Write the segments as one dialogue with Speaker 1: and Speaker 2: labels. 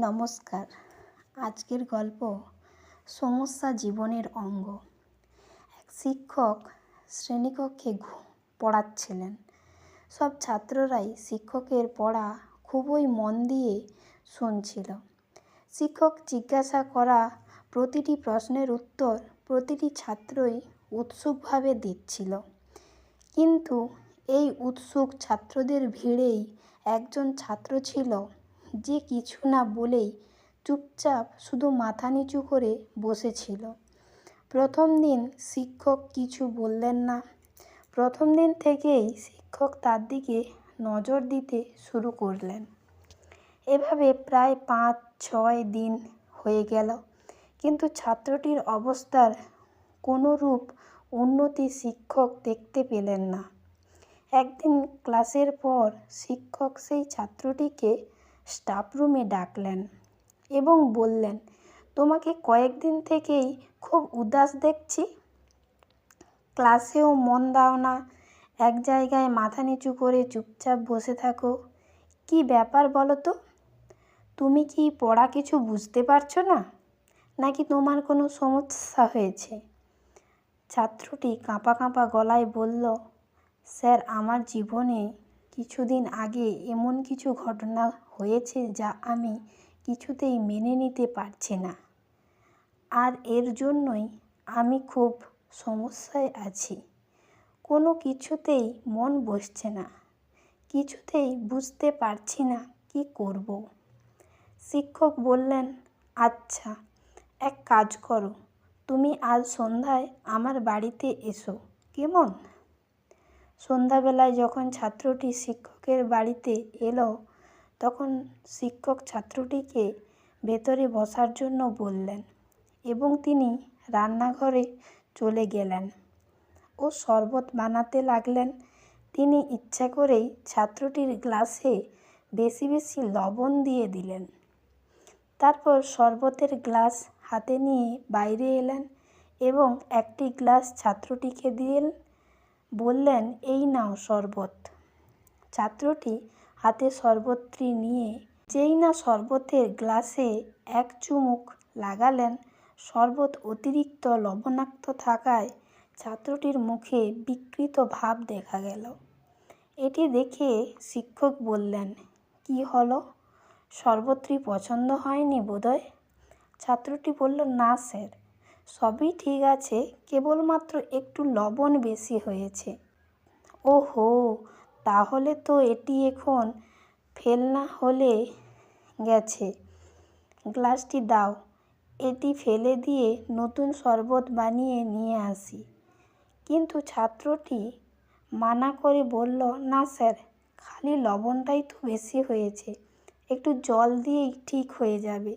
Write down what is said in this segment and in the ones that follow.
Speaker 1: নমস্কার। আজকের গল্প সমস্যা জীবনের অঙ্গ। এক শিক্ষক শ্রেণীকক্ষে পড়াচ্ছিলেন। সব ছাত্ররাই শিক্ষকের পড়া খুবই মন দিয়ে শুনছিল। শিক্ষক জিজ্ঞাসা করা প্রতিটি প্রশ্নের উত্তর প্রতিটি ছাত্রই উৎসুকভাবে দিচ্ছিল। কিন্তু এই উৎসুক ছাত্রদের ভিড়েই একজন ছাত্র ছিল যে কিছু না বলেই চুপচাপ শুধু মাথা নিচু করে বসেছিল। প্রথম দিন শিক্ষক কিছু বললেন না। প্রথম দিন থেকেই শিক্ষক তার দিকে নজর দিতে শুরু করলেন। এভাবে প্রায় পাঁচ, ছয় দিন হয়ে গেল। কিন্তু ছাত্রটির অবস্থার কোনো রূপ উন্নতি শিক্ষক দেখতে পেলেন না। একদিন ক্লাসের পর শিক্ষক সেই ছাত্রটিকে স্টাফ রুমে ডাকলেন এবং বললেন, তোমাকে কয়েকদিন থেকেই খুব উদাস দেখছি। ক্লাসেও মন দাও না, এক জায়গায় মাথা নিচু করে চুপচাপ বসে থাকো। কি ব্যাপার বলো তো? তুমি কি পড়া কিছু বুঝতে পারছ না? নাকি তোমার কোনো সমস্যা হয়েছে? ছাত্রটি কাঁপা কাঁপা গলায় বলল, স্যার, আমার জীবনে কিছুদিন আগে এমন কিছু ঘটনা হয়েছে যা আমি কিছুতেই মেনে নিতে পারছি না। আর এর জন্যই আমি খুব সমস্যায় আছি। কোনো কিছুতেই মন বসছে না। কিছুতেই বুঝতে পারছি না কি করব। শিক্ষক বললেন আচ্ছা এক কাজ করো। তুমি আজ সন্ধ্যায় আমার বাড়িতে এসো। কেমন? সন্ধ্যাবেলায় যখন ছাত্রটি শিক্ষকের বাড়িতে এলো তখন শিক্ষক ছাত্রটিকে ভেতরে বসার জন্য বললেন এবং তিনি রান্নাঘরে চলে গেলেন ও শরবত বানাতে লাগলেন। তিনি ইচ্ছা করেই ছাত্রটির গ্লাসে বেশি বেশি লবণ দিয়ে দিলেন। তারপর শরবতের গ্লাস হাতে নিয়ে বাইরে এলেন এবং একটি গ্লাস ছাত্রটিকে দিলেন বললেন, এই নাও শরবত। ছাত্রটি হাতে শরবতটি নিয়ে যেই না শরবতের গ্লাসে এক চুমুক লাগালেন, শরবত অতিরিক্ত লবণাক্ত থাকায় ছাত্রটির মুখে বিকৃত ভাব দেখা গেল। এটি দেখে শিক্ষক বললেন, কি হলো? শরবতটি পছন্দ হয়নি বোধহয়? ছাত্রটি বলল, না স্যার, সবই ঠিক আছে, কেবলমাত্র একটু লবণ বেশি হয়েছে। ওহো তাহলে তো এটি এখন ফেলনা হলে গেছে। গ্লাসটি দাও, এটি ফেলে দিয়ে নতুন শরবত বানিয়ে নিয়ে আসি। কিন্তু ছাত্রটি মানা করে বলল, না স্যার, খালি লবণটাই তো বেশি হয়েছে, একটু জল দিয়েই ঠিক হয়ে যাবে।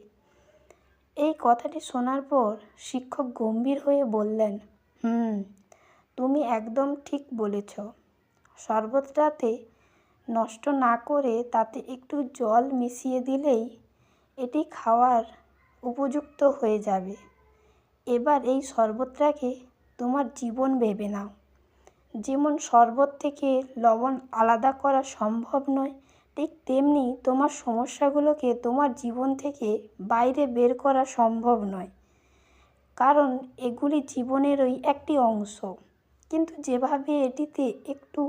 Speaker 1: এই কথাটি শোনার পর শিক্ষক গম্ভীর হয়ে বললেন, হুম, তুমি একদম ঠিক বলেছ। শরবতটাতে নষ্ট না করে তাতে একটু জল মিশিয়ে দিলেই এটি খাওয়ার উপযুক্ত হয়ে যাবে। এবার এই শরবতটাকে তোমার জীবন ভেবে নাও। যেমন শরবত থেকে লবণ আলাদা করা সম্ভব নয়, ঠিক তেমনি তোমার সমস্যাগুলোকে তোমার জীবন থেকে বাইরে বের করা সম্ভব নয়। কারণ এগুলি জীবনেরই একটি অংশ। কিন্তু যেভাবে এটিতে একটু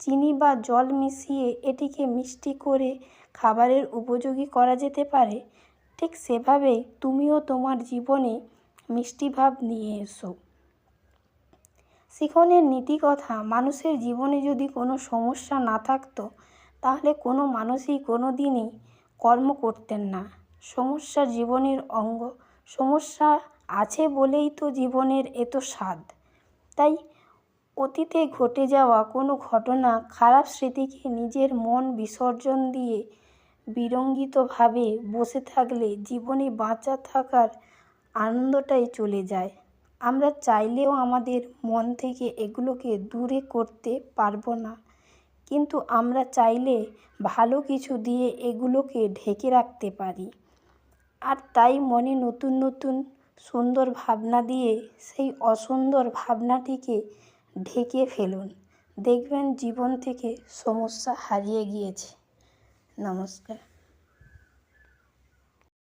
Speaker 1: চিনি বা জল মিশিয়ে এটিকে মিষ্টি করে খাবারের উপযোগী করা যেতে পারে, ঠিক সেভাবেই তুমিও তোমার জীবনে মিষ্টি ভাব নিয়ে এসো। শিখনের নীতিকথা, মানুষের জীবনে যদি কোনো সমস্যা না থাকতো, তাহলে কোনো মানুষই কোনো দিনই কর্ম করতেন না। সমস্যা জীবনের অঙ্গ, সমস্যা আছে বলেই তো জীবনের এত স্বাদ। তাই অতীতে ঘটে যাওয়া কোনো ঘটনা খারাপ স্মৃতিকে নিজের মন বিসর্জন দিয়ে বিরঙ্গিতভাবে বসে থাকলে জীবনে বাঁচা থাকার আনন্দটাই চলে যায়। আমরা চাইলেও আমাদের মন থেকে এগুলোকে দূরে করতে পারব না। কিন্তু আমরা চাইলে ভালো কিছু দিয়ে এগুলোকে ঢেকে রাখতে পারি। আর তাই মনে নতুন নতুন সুন্দর ভাবনা দিয়ে সেই অসুন্দর ভাবনাটিকে ঢেকে ফেলুন। দেখবেন জীবন থেকে সমস্যা হারিয়ে গিয়েছে। নমস্কার।